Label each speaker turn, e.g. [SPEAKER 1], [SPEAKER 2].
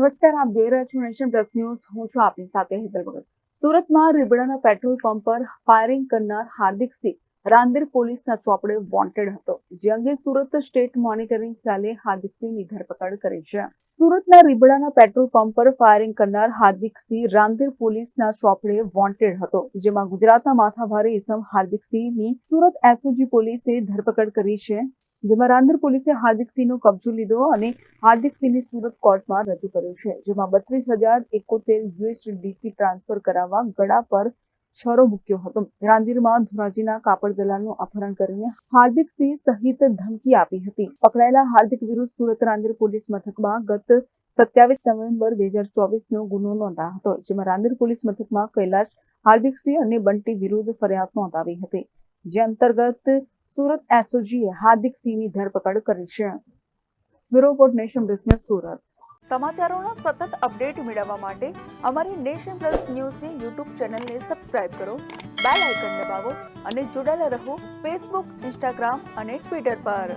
[SPEAKER 1] નમસ્કાર, આપ જોઈ રહ્યા છો નેશન પ્લસ ન્યૂઝ. હું છું આપની સાથે હેતલ ભગત. સુરતમાં રીબડાના પેટ્રોલ પંપ પર ફાયરિંગ કરનાર હાર્દિક સિંહ રાંદેર પોલીસના ચોપડે વોન્ટેડ હતો. જે અંગે સુરત સ્ટેટ મોનિટરિંગ સેલે હાર્દિક સિંહની ધરપકડ કરી છે. સુરતના રીબડાના પેટ્રોલ પંપ પર ફાયરિંગ કરનાર હાર્દિક સિંહ રાંદેર પોલીસના ચોપડે વોન્ટેડ હતો. જેમાં ગુજરાતના માથાભારે ઇસમ હાર્દિક સિંહની સુરત એસઓજી પોલીસે ધરપકડ કરી છે. જેમાં રાંદર પોલીસે હાર્દિક સિંહનો કબજો લીધો અને હાર્દિક સિંહને સુરત કોર્ટમાં રજૂ કર્યો છે, જેમાં બત્રીસ હજાર એકોતેર યુએસડીથી ટ્રાન્સફર કરાવવા ગળા પર છરો મૂક્યો હતો. રાંદીરમાં ધોરાજીના કાપડ દલાલનું અપહરણ કરીને હાર્દિક સિંહ સહિત ધમકી આપી હતી. પકડાયેલા હાર્દિક વિરુદ્ધ સુરત રાંદેર પોલીસ મથકમાં ગત સત્યાવીસ નવેમ્બર બે હજાર ચોવીસનો ગુનો નોંધાયો હતો, જેમાં રાંદેર પોલીસ મથકમાં કૈલાશ હાર્દિક સિંહ અને બંટી વિરુદ્ધ ફરિયાદ નોંધાવી હતી. જે અંતર્ગત સુરત એસઓજીએ હાર્દિક સિંહની ધરપકડ કરી છે. Bureau report nation business Surat. સમાચારોના સતત અપડેટ મેળવવા માટે અમારી નેશન પ્લસ ન્યૂઝની યુટ્યુબ ચેનલને સબસ્ક્રાઇબ કરો, બેલ આઇકન દબાવો અને જોડાયેલા રહો ફેસબુક, ઇન્સ્ટાગ્રામ અને ટ્વિટર પર.